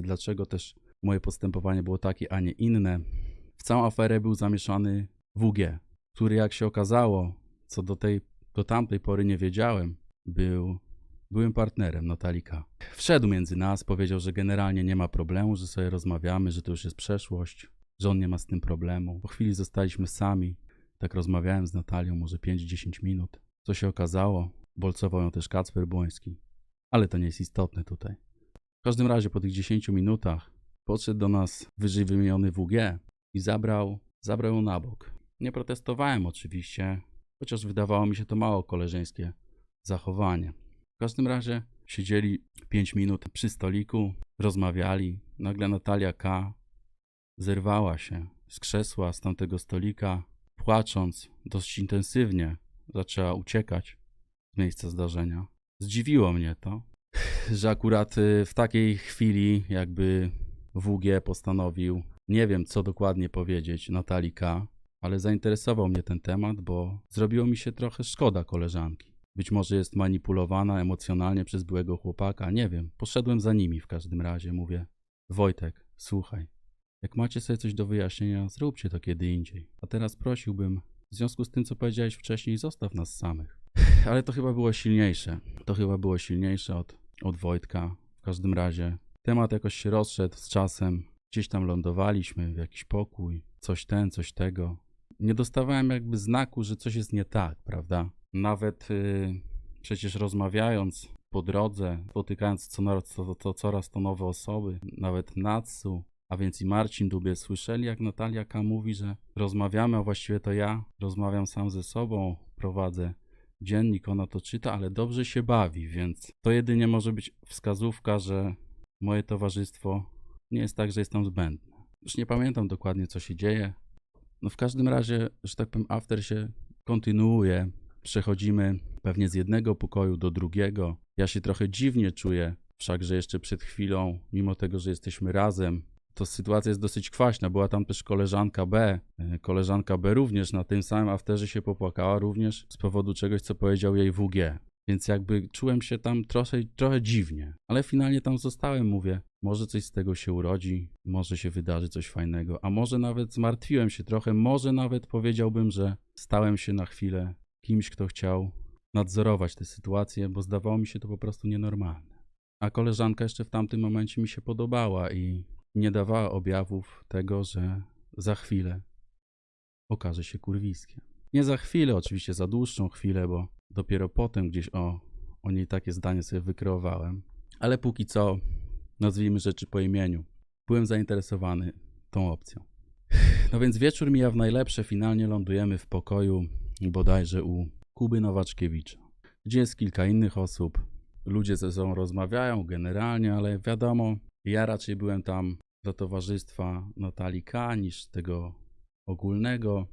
dlaczego też moje postępowanie było takie, a nie inne. W całą aferę był zamieszany WG, który jak się okazało, co do tej, do tamtej pory nie wiedziałem, był byłym partnerem Natalika. Wszedł między nas, powiedział, że generalnie nie ma problemu, że sobie rozmawiamy, że to już jest przeszłość, że on nie ma z tym problemu. Po chwili zostaliśmy sami. Tak rozmawiałem z Natalią może 5-10 minut. Co się okazało, bolcował ją też Kacper Błoński. Ale to nie jest istotne tutaj. W każdym razie po tych 10 minutach podszedł do nas wyżej wymieniony WG i zabrał, zabrał ją na bok. Nie protestowałem oczywiście, chociaż wydawało mi się to mało koleżeńskie zachowanie. W każdym razie siedzieli 5 minut przy stoliku, rozmawiali. Nagle Natalia K. zerwała się z krzesła, z tamtego stolika, płacząc dość intensywnie, zaczęła uciekać z miejsca zdarzenia. Zdziwiło mnie to, że akurat y, w takiej chwili jakby WG postanowił, nie wiem co dokładnie powiedzieć Natalii K., ale zainteresował mnie ten temat, bo zrobiło mi się trochę szkoda koleżanki. Być może jest manipulowana emocjonalnie przez byłego chłopaka, nie wiem. Poszedłem za nimi w każdym razie, mówię: Wojtek, słuchaj, jak macie sobie coś do wyjaśnienia, zróbcie to kiedy indziej. A teraz prosiłbym, w związku z tym, co powiedziałeś wcześniej, zostaw nas samych. Ale to chyba było silniejsze. To chyba było silniejsze od, od Wojtka. W każdym razie temat jakoś się rozszedł z czasem. Gdzieś tam lądowaliśmy w jakiś pokój, coś ten, coś tego. Nie dostawałem jakby znaku, że coś jest nie tak, prawda? Nawet y, przecież rozmawiając po drodze, spotykając co, co, coraz to nowe osoby, nawet Natsu, a więc i Marcin Dubie, słyszeli jak Natalia K. mówi, że rozmawiamy, a właściwie to ja rozmawiam sam ze sobą, prowadzę dziennik, ona to czyta, ale dobrze się bawi, więc to jedynie może być wskazówka, że moje towarzystwo nie jest tak, że jest tam zbędne. Już nie pamiętam dokładnie, co się dzieje. No w każdym razie, że tak powiem, after się kontynuuje. Przechodzimy pewnie z jednego pokoju do drugiego. Ja się trochę dziwnie czuję, wszakże jeszcze przed chwilą, mimo tego, że jesteśmy razem, to sytuacja jest dosyć kwaśna. Była tam też koleżanka B. E, Koleżanka B również na tym samym afterze się popłakała, również z powodu czegoś, co powiedział jej WG. Więc jakby czułem się tam trochę, trochę dziwnie, ale finalnie tam zostałem, mówię, może coś z tego się urodzi, może się wydarzy coś fajnego, a może nawet zmartwiłem się trochę, może nawet powiedziałbym, że stałem się na chwilę kimś, kto chciał nadzorować tę sytuację, bo zdawało mi się to po prostu nienormalne. A koleżanka jeszcze w tamtym momencie mi się podobała i nie dawała objawów tego, że za chwilę okaże się kurwiskiem. Nie za chwilę, oczywiście za dłuższą chwilę, bo dopiero potem gdzieś o, o niej takie zdanie sobie wykreowałem. Ale póki co, nazwijmy rzeczy po imieniu. Byłem zainteresowany tą opcją. No więc wieczór mija w najlepsze. Finalnie lądujemy w pokoju bodajże u Kuby Nowaczkiewicza, gdzie jest kilka innych osób. Ludzie ze sobą rozmawiają generalnie, ale wiadomo, ja raczej byłem tam do towarzystwa Natalii K. niż tego ogólnego,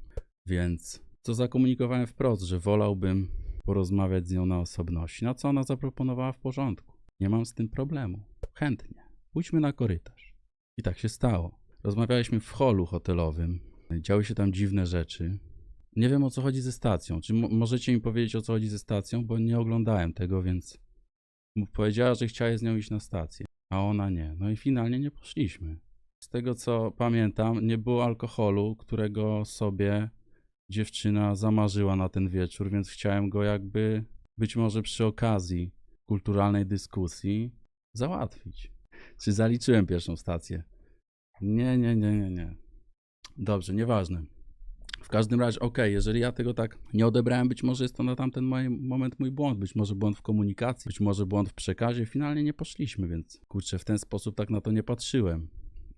więc co zakomunikowałem wprost, że wolałbym porozmawiać z nią na osobności. Na co ona zaproponowała w porządku. Nie mam z tym problemu. Chętnie. Pójdźmy na korytarz. I tak się stało. Rozmawialiśmy w holu hotelowym. Działy się tam dziwne rzeczy. Nie wiem o co chodzi ze stacją. Czy mo- możecie mi powiedzieć o co chodzi ze stacją? Bo nie oglądałem tego, więc powiedziała, że chciała z nią iść na stację, a ona nie. No i finalnie nie poszliśmy. Z tego co pamiętam, nie było alkoholu, którego sobie dziewczyna zamarzyła na ten wieczór, więc chciałem go jakby być może przy okazji kulturalnej dyskusji załatwić. Czy zaliczyłem pierwszą stację? Nie, nie, nie, nie, nie. Dobrze, nieważne. Każdym razie, okej, jeżeli ja tego tak nie odebrałem, być może jest to na tamten moment mój błąd, być może błąd w komunikacji, być może błąd w przekazie, finalnie nie poszliśmy, więc kurczę, w ten sposób tak na to nie patrzyłem.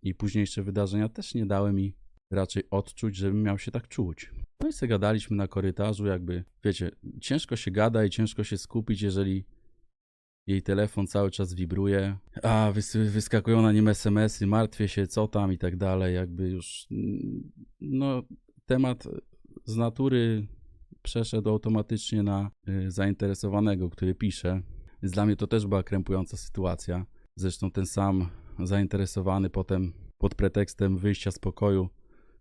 I późniejsze wydarzenia też nie dały mi raczej odczuć, żebym miał się tak czuć. No i sobie gadaliśmy na korytarzu, jakby, wiecie, ciężko się gada i ciężko się skupić, jeżeli jej telefon cały czas wibruje, a wys- wyskakują na nim SMS-y, martwię się, co tam i tak dalej, jakby już, no, temat z natury przeszedł automatycznie na y, zainteresowanego, który pisze, więc dla mnie to też była krępująca sytuacja. Zresztą ten sam zainteresowany potem pod pretekstem wyjścia z pokoju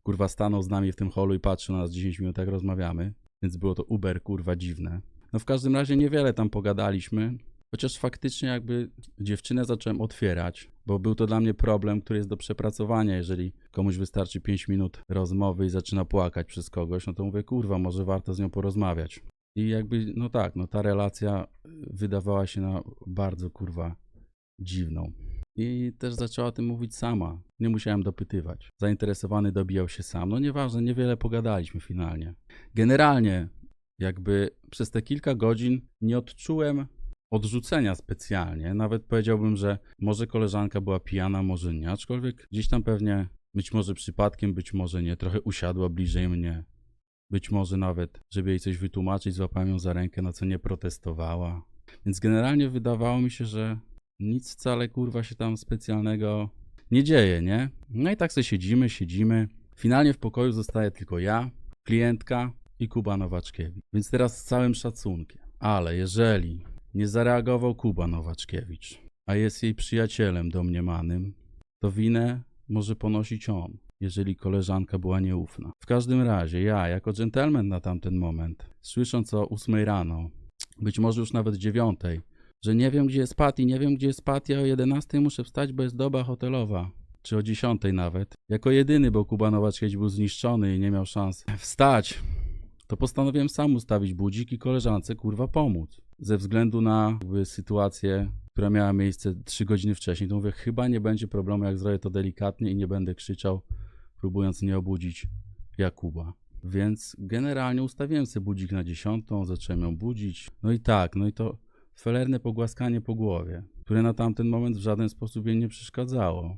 kurwa stanął z nami w tym holu i patrzył na nas 10 minut jak rozmawiamy, więc było to uber kurwa dziwne. No w każdym razie niewiele tam pogadaliśmy, Chociaż faktycznie jakby dziewczynę zacząłem otwierać, bo był to dla mnie problem, który jest do przepracowania. Jeżeli komuś wystarczy 5 minut rozmowy i zaczyna płakać przez kogoś, no to mówię, kurwa, może warto z nią porozmawiać. I jakby, no tak, no ta relacja wydawała się na bardzo, kurwa, dziwną. I też zaczęła o tym mówić sama. Nie musiałem dopytywać. Zainteresowany dobijał się sam. No nieważne, niewiele pogadaliśmy finalnie. Generalnie, jakby przez te kilka godzin nie odczułem odrzucenia specjalnie. Nawet powiedziałbym, że może koleżanka była pijana, może nie, aczkolwiek gdzieś tam pewnie, być może przypadkiem, być może nie, trochę usiadła bliżej mnie. Być może nawet, żeby jej coś wytłumaczyć, złapałem ją za rękę, na co nie protestowała. Więc generalnie wydawało mi się, że nic wcale kurwa się tam specjalnego nie dzieje, nie? No i tak sobie siedzimy, siedzimy. Finalnie w pokoju zostaje tylko ja, klientka i Kuba Nowaczkiewicz. Więc teraz z całym szacunkiem. Ale jeżeli nie zareagował Kuba Nowaczkiewicz, a jest jej przyjacielem domniemanym, to winę może ponosić on, jeżeli koleżanka była nieufna. W każdym razie ja, jako dżentelmen na tamten moment, słysząc o 8 rano, być może już nawet 9, że nie wiem gdzie jest Patty, nie wiem gdzie jest Patty, a o 11 muszę wstać, bo jest doba hotelowa. Czy o 10 nawet. Jako jedyny, bo Kuba Nowaczkiewicz był zniszczony i nie miał szans wstać, to postanowiłem sam ustawić budzik i koleżance kurwa pomóc. Ze względu na jakby, sytuację, która miała miejsce 3 godziny wcześniej, to mówię, chyba nie będzie problemu, jak zrobię to delikatnie i nie będę krzyczał, próbując nie obudzić Jakuba. Więc generalnie ustawiłem sobie budzik na 10, zacząłem ją budzić. No i tak, no i to felerne pogłaskanie po głowie, które na tamten moment w żaden sposób jej nie przeszkadzało.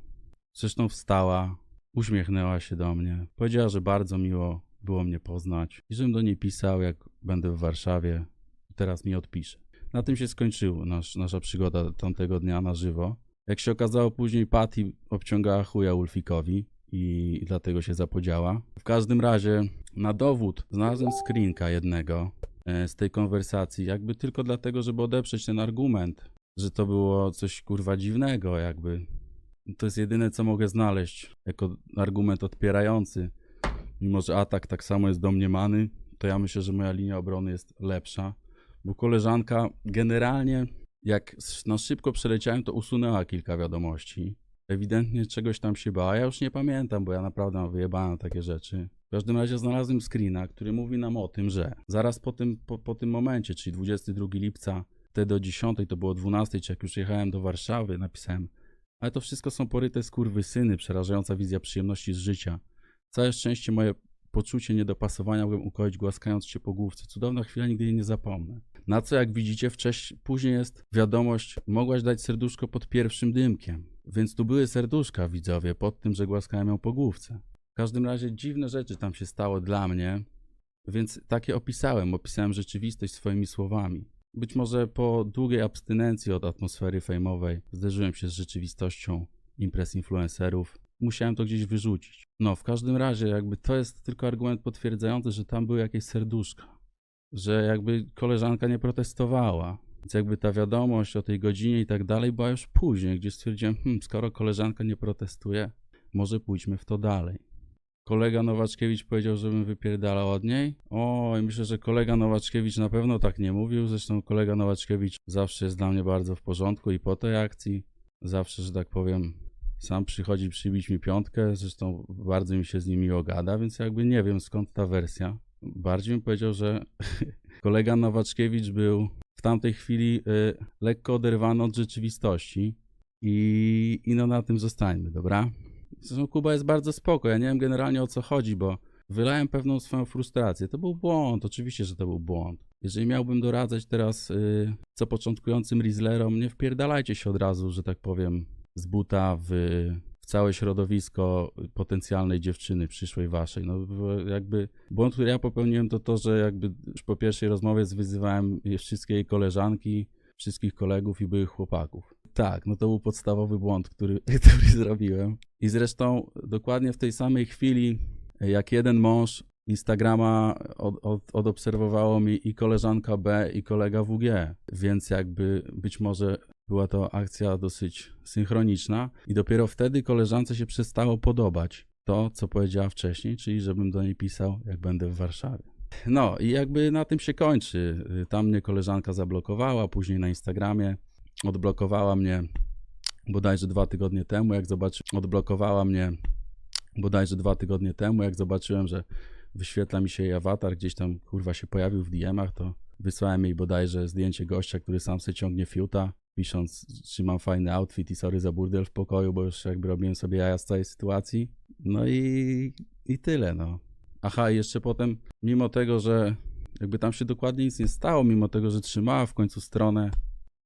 Zresztą wstała, uśmiechnęła się do mnie, powiedziała, że bardzo miło było mnie poznać i żebym do niej pisał, jak będę w Warszawie. Teraz mi odpisze. Na tym się skończyła nasz, nasza przygoda tamtego dnia na żywo. Jak się okazało później, Patty obciągała chuja Ulfikowi i, dlatego się zapodziała. W każdym razie na dowód znalazłem screenka jednego e, z tej konwersacji, jakby tylko dlatego, żeby odeprzeć ten argument, że to było coś kurwa dziwnego, jakby. To jest jedyne, co mogę znaleźć jako argument odpierający. Mimo, że atak tak samo jest domniemany, to ja myślę, że moja linia obrony jest lepsza, bo koleżanka generalnie, jak na szybko przeleciałem, to usunęła kilka wiadomości. Ewidentnie czegoś tam się bała. Ja już nie pamiętam, bo ja naprawdę mam wyjebane takie rzeczy. W każdym razie znalazłem screena, który mówi nam o tym, że zaraz po tym, po, po tym momencie, czyli 22 lipca, wtedy o 10, to było 12, czy jak już jechałem do Warszawy, napisałem ale to wszystko są poryte syny, przerażająca wizja przyjemności z życia. Całe szczęście moje poczucie niedopasowania mogłem ukoić głaskając się po główce. Cudowna chwila, nigdy jej nie zapomnę. Na co, jak widzicie, wcześniej, później jest wiadomość, mogłaś dać serduszko pod pierwszym dymkiem. Więc tu były serduszka, widzowie, pod tym, że głaskałem ją po główce. W każdym razie dziwne rzeczy tam się stało dla mnie, więc takie opisałem. Opisałem rzeczywistość swoimi słowami. Być może po długiej abstynencji od atmosfery fejmowej zderzyłem się z rzeczywistością imprez influencerów. Musiałem to gdzieś wyrzucić. No, w każdym razie, jakby to jest tylko argument potwierdzający, że tam były jakieś serduszka. Że jakby koleżanka nie protestowała. Więc jakby ta wiadomość o tej godzinie i tak dalej była już później, gdzie stwierdziłem, hmm, skoro koleżanka nie protestuje, może pójdźmy w to dalej. Kolega Nowaczkiewicz powiedział, żebym wypierdalał od niej. O, i myślę, że kolega Nowaczkiewicz na pewno tak nie mówił. Zresztą kolega Nowaczkiewicz zawsze jest dla mnie bardzo w porządku i po tej akcji. Zawsze, że tak powiem, sam przychodzi przybić mi piątkę. Zresztą bardzo mi się z nim miło gada, więc jakby nie wiem skąd ta wersja. Bardziej bym powiedział, że kolega Nowaczkiewicz był w tamtej chwili y, lekko oderwany od rzeczywistości. I, I no na tym zostańmy, dobra? Zresztą Kuba jest bardzo spoko. Ja nie wiem generalnie o co chodzi, bo wylałem pewną swoją frustrację. To był błąd, oczywiście, że to był błąd. Jeżeli miałbym doradzać teraz yy, co początkującym Rizzlerom, nie wpierdalajcie się od razu, że tak powiem, z buta w, w całe środowisko potencjalnej dziewczyny przyszłej waszej. No jakby błąd, który ja popełniłem, to to, że jakby już po pierwszej rozmowie zwyzywałem je wszystkie jej koleżanki, wszystkich kolegów i byłych chłopaków. Tak, no to był podstawowy błąd, który, który zrobiłem. I zresztą dokładnie w tej samej chwili, jak jeden mąż Instagrama od, od, odobserwowało mi i koleżanka B, i kolega WG, więc jakby być może była to akcja dosyć synchroniczna i dopiero wtedy koleżance się przestało podobać to, co powiedziała wcześniej, czyli żebym do niej pisał, jak będę w Warszawie. No i jakby na tym się kończy. Tam mnie koleżanka zablokowała, później na Instagramie odblokowała mnie bodajże dwa tygodnie temu, jak zobaczy, odblokowała mnie bodajże dwa tygodnie temu, jak zobaczyłem, że wyświetla mi się jej awatar, gdzieś tam kurwa się pojawił w DM-ach, to wysłałem jej bodajże zdjęcie gościa, który sam sobie ciągnie fiuta, pisząc, czy mam fajny outfit i sorry za burdel w pokoju, bo już jakby robiłem sobie jaja z całej sytuacji. No i, i tyle, no. Aha, i jeszcze potem, mimo tego, że jakby tam się dokładnie nic nie stało, mimo tego, że trzymała w końcu stronę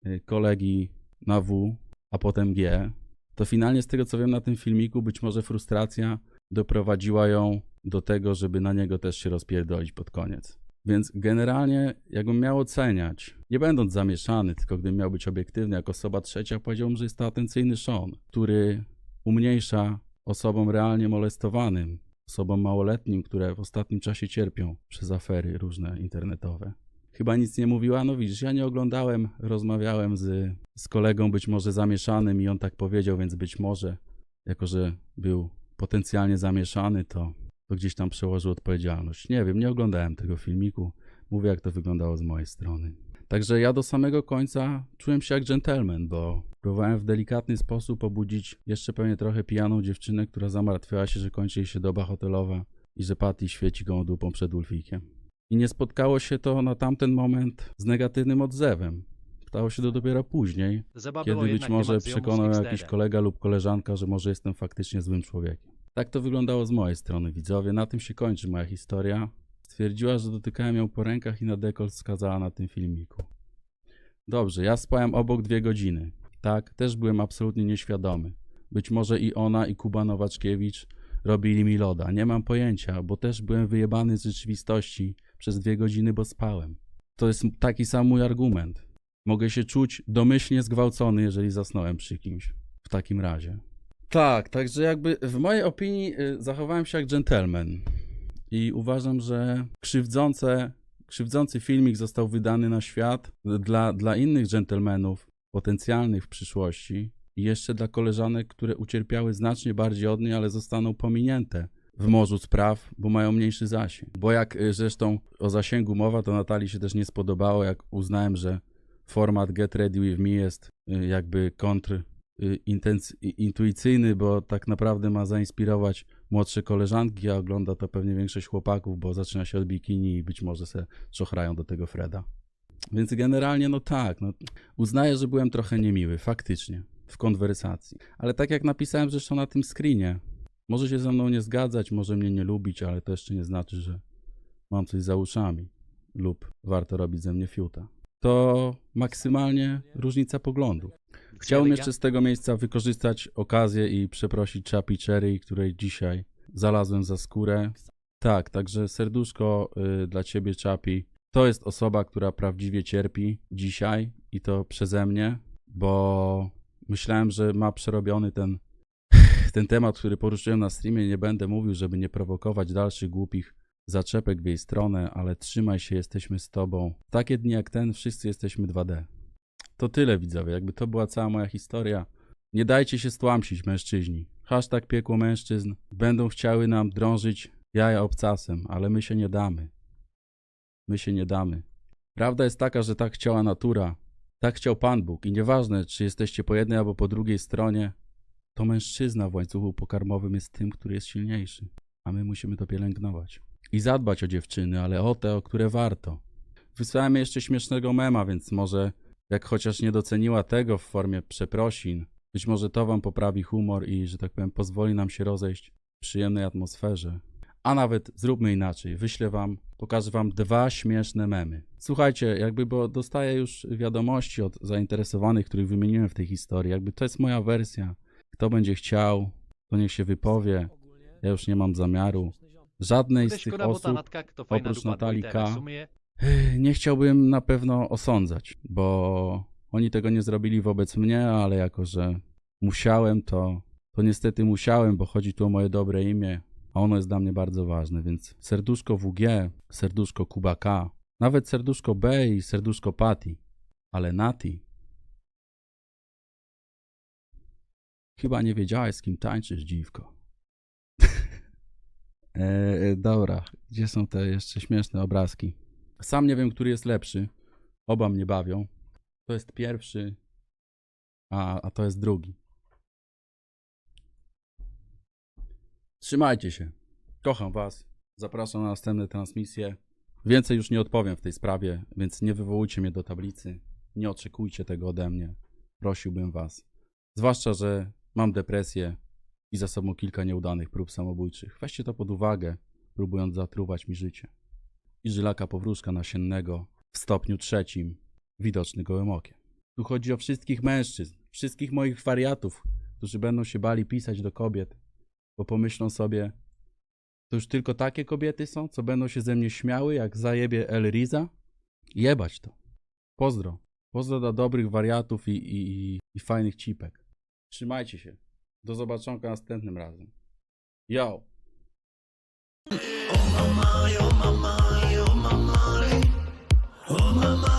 y, kolegi na W, a potem G, to finalnie z tego co wiem na tym filmiku, być może frustracja doprowadziła ją do tego, żeby na niego też się rozpierdolić pod koniec. Więc generalnie, jakbym miał oceniać, nie będąc zamieszany, tylko gdybym miał być obiektywny, jako osoba trzecia, powiedziałbym, że jest to atencyjny Sean, który umniejsza osobom realnie molestowanym, osobom małoletnim, które w ostatnim czasie cierpią przez afery różne internetowe. Chyba nic nie mówiła, no widzisz, ja nie oglądałem, rozmawiałem z, z kolegą być może zamieszanym i on tak powiedział, więc być może, jako że był potencjalnie zamieszany, to, to gdzieś tam przełożył odpowiedzialność. Nie wiem, nie oglądałem tego filmiku, mówię jak to wyglądało z mojej strony. Także ja do samego końca czułem się jak dżentelmen, bo próbowałem w delikatny sposób obudzić jeszcze pewnie trochę pijaną dziewczynę, która zamartwiała się, że kończy jej się doba hotelowa i że Patty świeci gołą dupą przed Ulfikiem. I nie spotkało się to na tamten moment z negatywnym odzewem. Stało się to dopiero później, kiedy być może przekonał jakiś kolega lub koleżanka, że może jestem faktycznie złym człowiekiem. Tak to wyglądało z mojej strony, widzowie. Na tym się kończy moja historia. Stwierdziła, że dotykałem ją po rękach i na dekolt wskazała na tym filmiku. Dobrze, ja spałem obok dwie godziny. Tak, też byłem absolutnie nieświadomy. Być może i ona, i Kuba Nowaczkiewicz robili mi loda. Nie mam pojęcia, bo też byłem wyjebany z rzeczywistości przez dwie godziny, bo spałem. To jest taki sam mój argument. Mogę się czuć domyślnie zgwałcony, jeżeli zasnąłem przy kimś. W takim razie. Tak, także jakby w mojej opinii y, zachowałem się jak gentleman. I uważam, że krzywdzące, krzywdzący filmik został wydany na świat dla, dla innych dżentelmenów potencjalnych w przyszłości i jeszcze dla koleżanek, które ucierpiały znacznie bardziej od niej, ale zostaną pominięte w morzu spraw, bo mają mniejszy zasięg. Bo jak y, zresztą o zasięgu mowa, to Natalii się też nie spodobało, jak uznałem, że format Get Ready With Me jest y, jakby kontr intuicyjny, bo tak naprawdę ma zainspirować młodsze koleżanki, a ogląda to pewnie większość chłopaków, bo zaczyna się od bikini i być może se czochrają do tego Freda. Więc generalnie no tak, no, uznaję, że byłem trochę niemiły, faktycznie, w konwersacji. Ale tak jak napisałem zresztą na tym screenie, może się ze mną nie zgadzać, może mnie nie lubić, ale to jeszcze nie znaczy, że mam coś za uszami lub warto robić ze mnie fiuta. To maksymalnie różnica poglądów. Chciałbym jeszcze z tego miejsca wykorzystać okazję i przeprosić Chappy Cherry, której dzisiaj zalazłem za skórę. Tak, także serduszko y, dla ciebie, Chappy. To jest osoba, która prawdziwie cierpi dzisiaj i to przeze mnie, bo myślałem, że ma przerobiony ten, ten temat, który poruszyłem na streamie. Nie będę mówił, żeby nie prowokować dalszych głupich zaczepek w jej stronę, ale trzymaj się, jesteśmy z tobą. W takie dni jak ten, wszyscy jesteśmy 2D. To tyle widzowie, jakby to była cała moja historia. Nie dajcie się stłamsić mężczyźni. Hashtag piekło mężczyzn. Będą chciały nam drążyć jaja obcasem, ale my się nie damy. My się nie damy. Prawda jest taka, że tak chciała natura. Tak chciał Pan Bóg i nieważne, czy jesteście po jednej albo po drugiej stronie, to mężczyzna w łańcuchu pokarmowym jest tym, który jest silniejszy. A my musimy to pielęgnować. I zadbać o dziewczyny, ale o te, o które warto. Wysłałem jeszcze śmiesznego mema, więc może jak chociaż nie doceniła tego w formie przeprosin, być może to wam poprawi humor i, że tak powiem, pozwoli nam się rozejść w przyjemnej atmosferze. A nawet zróbmy inaczej. Wyślę wam, pokażę wam dwa śmieszne memy. Słuchajcie, jakby, bo dostaję już wiadomości od zainteresowanych, których wymieniłem w tej historii. Jakby to jest moja wersja. Kto będzie chciał, to niech się wypowie. Ja już nie mam zamiaru. Żadnej z tych osób oprócz Natalii. K. Nie chciałbym na pewno osądzać, bo oni tego nie zrobili wobec mnie, ale jako, że musiałem, to, to niestety musiałem, bo chodzi tu o moje dobre imię, a ono jest dla mnie bardzo ważne, więc serduszko WG, serduszko Kuba K, nawet serduszko B i serduszko Patty, ale Nati. Chyba nie wiedziałeś, z kim tańczysz, dziwko. E, dobra, gdzie są te jeszcze śmieszne obrazki? Sam nie wiem, który jest lepszy. Oba mnie bawią. To jest pierwszy, a, a to jest drugi. Trzymajcie się. Kocham Was. Zapraszam na następne transmisje. Więcej już nie odpowiem w tej sprawie, więc nie wywołujcie mnie do tablicy. Nie oczekujcie tego ode mnie. Prosiłbym Was. Zwłaszcza, że mam depresję i za sobą kilka nieudanych prób samobójczych. Weźcie to pod uwagę, próbując zatruwać mi życie. I żylaka powróżka nasiennego w stopniu trzecim, widoczny gołym okiem. Tu chodzi o wszystkich mężczyzn, wszystkich moich wariatów, którzy będą się bali pisać do kobiet, bo pomyślą sobie, to już tylko takie kobiety są, co będą się ze mnie śmiały, jak zajebie El Riza? Jebać to. Pozdro. Pozdro dla dobrych wariatów i, i, i, i fajnych cipek. Trzymajcie się. Do zobaczonka następnym razem. Yo! Oh mama, oh mama, oh mama, oh mama,